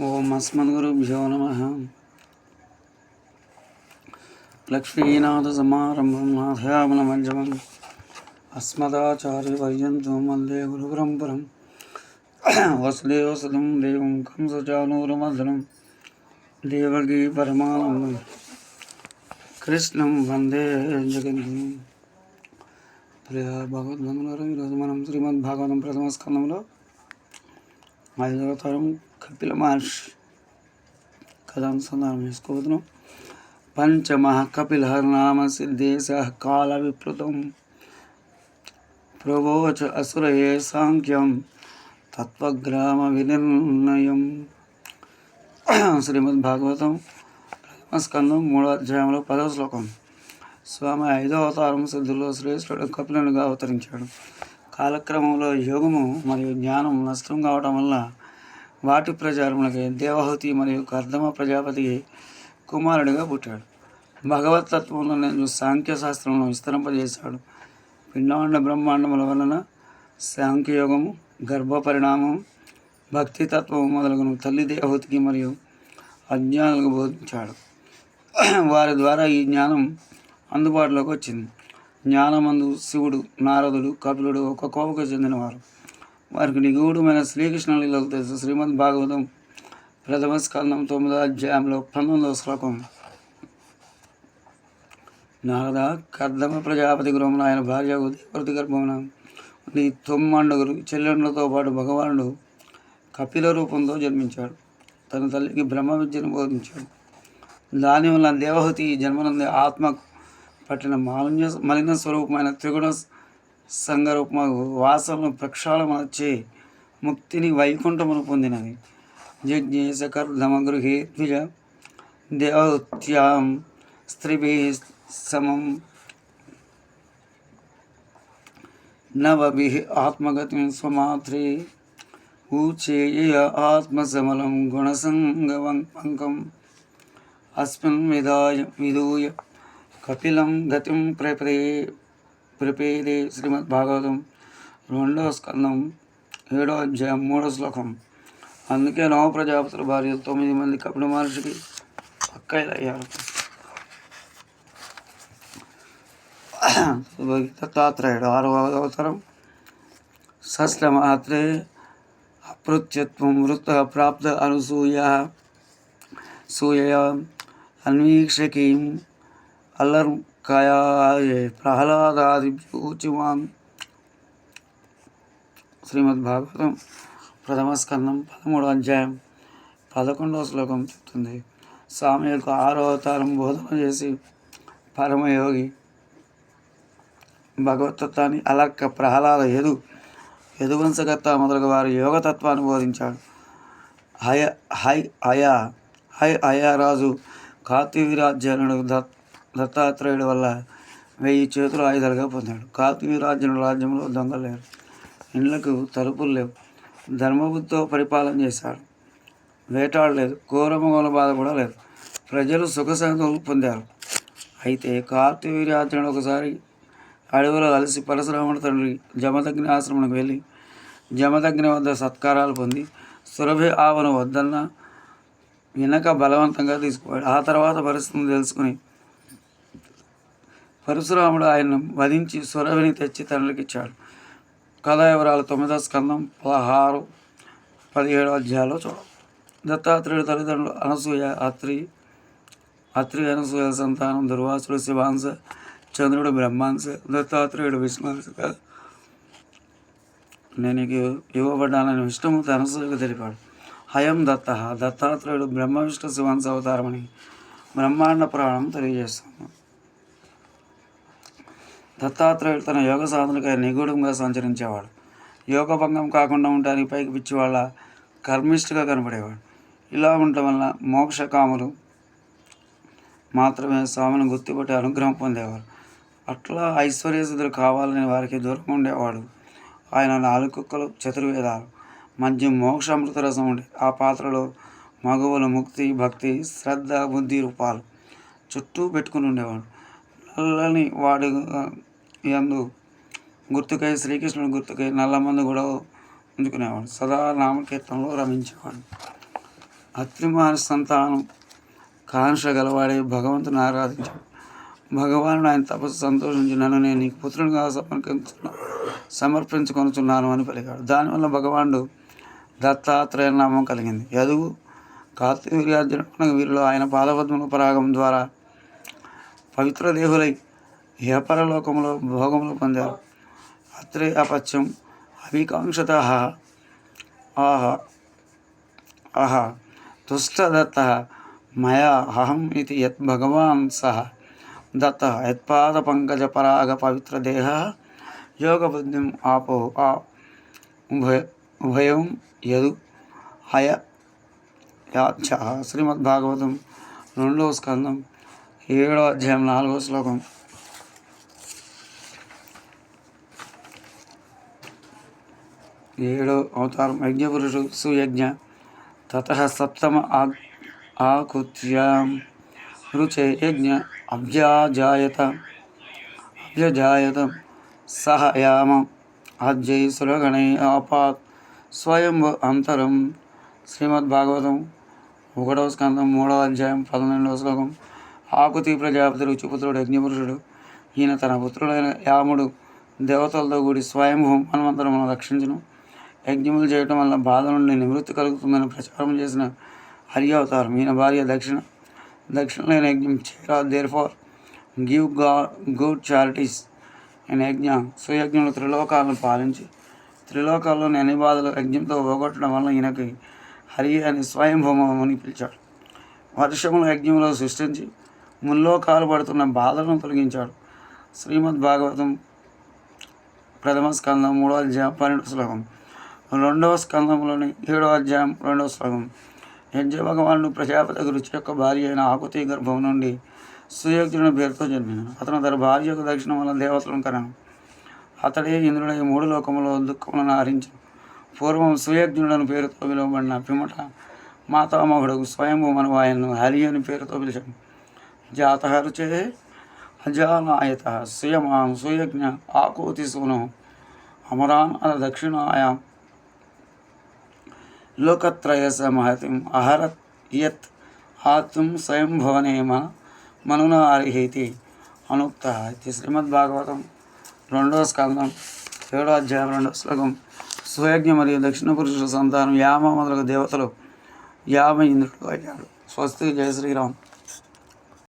ఓం అస్మద్గురుభ్యో నమ. లక్ష్మీనాథ సమారంభం లక్ష్మీనాథసమారంభం నాథయామనమంజమం అస్మదాచార్యపర్యంతం వందే గురుపరంపరం వసుదేవసుతం దేవం కంసచానూరమర్దనం. దేవకీ పరమానందం. కృష్ణం వందే జగద్గురు. ప్రియ భగవద్బంధువులారా ఈరోజు మనం శ్రీమద్ భాగవతం ప్రథమ స్కందంలో ఐదవ తరం కపిల మహర్షి కథానుసంధానం అనుసంధానం పంచమహ కపిల నామ సిద్ధేశ కాల విప్లుతం ప్రవోచ అసురయే సాంఖ్యం తత్వగ్రామ వినిర్ణయం శ్రీమద్ భాగవతం ప్రథమ స్కందం మూడో అధ్యాయంలో పదవ శ్లోకం స్వామి ఐదవ అవతారం సిద్ధుల్లో శ్రేష్ఠుడు కపిలునిగా అవతరించాడు కాలక్రమంలో యోగము మరియు జ్ఞానం నష్టం కావడం వల్ల వాటి ప్రచారములకి దేవహుతి మరియు కర్దమ ప్రజాపతి కుమారుడిగా పుట్టాడు. భగవతత్వంలో నేను సాంఖ్యశాస్త్రంలో విస్తరింపజేశాడు. పిండాండ బ్రహ్మాండముల వలన సాంఖ్యయోగము గర్భపరిణామం భక్తి తత్వం మొదలగును తల్లి దేవహుతికి మరియు అజ్ఞానులకు బోధించాడు. వారి ద్వారా ఈ జ్ఞానం అందుబాటులోకి వచ్చింది. జ్ఞానమందు శివుడు నారదుడు కపిలుడు ఒక కోపకు చెందినవారు. వారికి నిగూఢమైన శ్రీకృష్ణ లీలలు తెలుసు. శ్రీమద్ భాగవతం ప్రథమ స్కందం తొమ్మిదో అధ్యాయంలో పంతొమ్మిదవ శ్లోకం. నారద కర్దమ ప్రజాపతి గృహమున ఆయన భార్య దేవృతి గర్భమున నీ తొమ్మండుగురు చెల్లెండ్లతో పాటు భగవానుడు కపిల రూపంతో జన్మించాడు. తన తల్లికి బ్రహ్మ విద్యను బోధించాడు. దానివల్ల దేవహూతి జన్మనంది జన్మనందే ఆత్మకు పట్టిన మాలిన్య మలిన స్వరూపమైన త్రిగుణ సంగరూపమ వాసనను ప్రక్షాళనచే ముక్తిని వైకుంఠమును పొందినది జజ్ఞేశకర్ధమ గృహే ద్విజ దేవత్యాం స్త్రీభి సమం నవభి ఆత్మగతి స్వమాత్రే ఊచేయ ఆత్మసమలం గుణసంగవం అస్మిన్ విధాయ విధూయ కపిలం గతిం ప్రపే ప్రపేదే శ్రీమద్ భాగవతం రెండవ స్కందం ఏడో అధ్యాయం మూడో శ్లోకం. అందుకే నవ ప్రజాపతుల భార్యలు తొమ్మిది మంది కపిల మహర్షికి అక్కయ్యారు దత్తాత్రేయుడు ఆరో అవతారం. షష్ఠమాత్రే అపృత్యత్వం వృత్త ప్రాప్త అనుసూయ సూయ అన్వీక్షకీం అల్లర్కయాయే ప్రహ్లాదాదిభ్యూచిమాన్ శ్రీమద్ భాగవతం ప్రథమ స్కందం పదమూడు అధ్యాయం పదకొండవ శ్లోకం చెప్తుంది. స్వామి యొక్క ఆరో అవతారం బోధన చేసి పరమయోగి భగవతత్వాన్ని అలర్క ప్రహ్లాద యదు యదువంశకర్త మొదలగు వారు యోగతత్వాన్ని బోధించాడు హయ హై అయా హై అయా రాజు కార్తీవీరాజ్యానుడు దత్ దత్తాత్రేయుడు వల్ల వెయ్యి చేతులు ఆయుధాలుగా పొందాడు. కార్తీవీరాజ్యుని రాజ్యంలో దొంగలు లేరు ఇండ్లకు తలుపులు లేవు. ధర్మబుద్ధితో పరిపాలన చేశాడు. వేటాడలేదు. ఘోరమగోల బాధ కూడా లేదు. ప్రజలు సుఖ సంతోషాలు పొందారు. అయితే కార్తీవీర్యాత్రుడు ఒకసారి అడవిలో కలిసి పరశురాముడు తండ్రి జమదగ్ని ఆశ్రమంకి వెళ్ళి జమదగ్ని వద్ద సత్కారాలు పొంది సురభి ఆవను వద్దన్న వెనక బలవంతంగా తీసుకుపోయాడు. ఆ తర్వాత పరిస్థితిని తెలుసుకుని పరశురాముడు ఆయన్ను వధించి సురవిని తెచ్చి తండ్రికి ఇచ్చాడు కథ వివరాలు తొమ్మిదో స్కందం పదహారు పదిహేడు అధ్యాయాలు చూడ. దత్తాత్రేయుడు తల్లిదండ్రులు అనసూయ అత్రి అత్రి అనసూయ సంతానం దుర్వాసుడు శివాంశ చంద్రుడు బ్రహ్మాంశ దత్తాత్రేయుడు విష్ణుంశ నేను ఇవ్వబడ్డానని విష్ణుమూర్తి అనసూయకు తెలిపాడు. హయం దత్త దత్తాత్రేయుడు బ్రహ్మ విష్ణు శివాంశ అవతారమని బ్రహ్మాండ పురాణం తెలియజేస్తుంది. దత్తాత్రేయుడు తన యోగ సాధనకై నిగూఢంగా సంచరించేవాడు. యోగ భంగం కాకుండా ఉండడానికి పైకి పిచ్చి వాళ్ళ కర్మిష్ఠగా ఇలా ఉండటం వల్ల మోక్షకాములు మాత్రమే స్వామిని గుర్తుపట్టి అనుగ్రహం పొందేవారు. అట్లా ఐశ్వర్యసుధులు కావాలని వారికి దూరంగా ఉండేవాడు. ఆయన నాలుగు కుక్కలు చతుర్వేదాలు మధ్య మోక్ష అమృత రసం ఉండే ఆ పాత్రలో మగవుల ముక్తి భక్తి శ్రద్ధ బుద్ధి రూపాలు చుట్టూ పెట్టుకుని ఉండేవాడు. నల్లని వాడు యందు గుర్తుకై శ్రీకృష్ణుడు గుర్తుకై నల్లమందు కూడా ఉంచుకునేవాడు సదా నామకీర్తనలో రమించేవాడు. అత్రిమారి సంతానం కాంక్ష గలవాడే భగవంతుని ఆరాధించాడు. భగవానుడు ఆయన తపస్సు సంతోషించి నన్ను నేను నీకు పుత్రునిగా సమర్పించున్నా సమర్పించుకొనుచున్నాను అని పలికాడు. దానివల్ల భగవానుడు దత్తాత్రేయ నామం కలిగింది. యదువు కార్తీర్యార్జున వీరిలో ఆయన పాదపద్మల పరాగం ద్వారా పవిత్ర దేహులై లోకంలో భోగములు పొందారు. అత్రే అపత్యం అవికాంక్షత. ఆహా. ఆహా తుష్టదత్త. మయా అహం ఇది యత్ భగవాన్ సహ. దత్త యత్పాద పంకజ పరాగ పవిత్ర దేహ. యోగ బుద్ధిం ఆపో ఆ ఉభయ ఉభయం యదు హయ. యాచ శ్రీమద్భాగవతం రెండవ స్కందం ఏడో అధ్యాయం నాలుగో శ్లోకం. ఏడో అవతారం యజ్ఞపురుషు సుయజ్ఞ. తత సప్తమ ఆ ఆకృత్యాం. రుచే యజ్ఞ అభ్యాజాయత. అభ్యజాయత. సహ యామ. అజ్జై సురగణై ఆపాత్. స్వయం అంతరం. శ్రీమద్భాగవతం ఒకటవ స్కంధం మూడవ అధ్యాయం పదకొండవ శ్లోకం. ఆకుతి ప్రజాపతి రుచిపుత్రుడు యజ్ఞపురుషుడు. ఈయన తన పుత్రుడైన యాముడు దేవతలతో కూడి స్వయంభూ హనుమంతరమును రక్షించను. యజ్ఞములు చేయటం వల్ల బాధ నుండి నివృత్తి కలుగుతుందని ప్రచారం చేసిన హరి అవతారం. ఈయన భార్య దక్షిణ. దక్షిణలైన యజ్ఞం చేరా దేర్ ఫార్ గివ్గా గుడ్ చారిటీస్ ఆయన యజ్ఞ సుయజ్ఞులు త్రిలోకాలను పాలించి త్రిలోకాల్లోని అన్ని బాధలు యజ్ఞంతో పోగొట్టడం వల్ల ఈయనకి హరి అని స్వయంభూమని పిలిచాడు. వర్షముల యజ్ఞంలో సృష్టించి ముల్లోకాలు పడుతున్న బాధలను తొలగించాడు. శ్రీమద్ భాగవతం ప్రథమ స్కందం మూడో అధ్యాయం పన్నెండు శ్లోకం. రెండవ స్కంధంలోని ఏడవ అధ్యాయం రెండవ శ్లోకం. యజ్ఞ భగవానుడు ప్రజాపతి రుచి యొక్క భార్య అయిన ఆకుతి గర్భం నుండి సుయోగ్యుని పేరుతో జన్మించాను అతను తన యొక్క దక్షిణం వల్ల దేవతలను కరాను అతడే ఇంద్రుడై మూడు లోకములో దుఃఖములను హరించాడు పూర్వం సుయజ్ఞుడని పేరుతో పిలువబడిన పిమ్మట మాతామహుడు స్వయంభూ మన ఆయన్ను హరి అని పేరుతో పిలిచాడు. జాతహరుచే అజానాయత సుయమాం సుయజ్ఞ ఆకుతి సూనం అమరాన్ అన దక్షిణాయాం లోకత్రయ మహతిం అహరత్ యత్ ఆత్మ స్వయంభవనేమ మనున అర్హేతి అనుక్త ఇది శ్రీమద్భాగవతం రెండవ స్కందం ఏడో అధ్యాయం రెండవ శ్లోకం. సుయజ్ఞ మరియు దక్షిణ పురుషుల సంతానం యామ మొదలగు దేవతలు యామ ఇంద్రుడు అయ్యాడు స్వస్తి జయ శ్రీరామ్.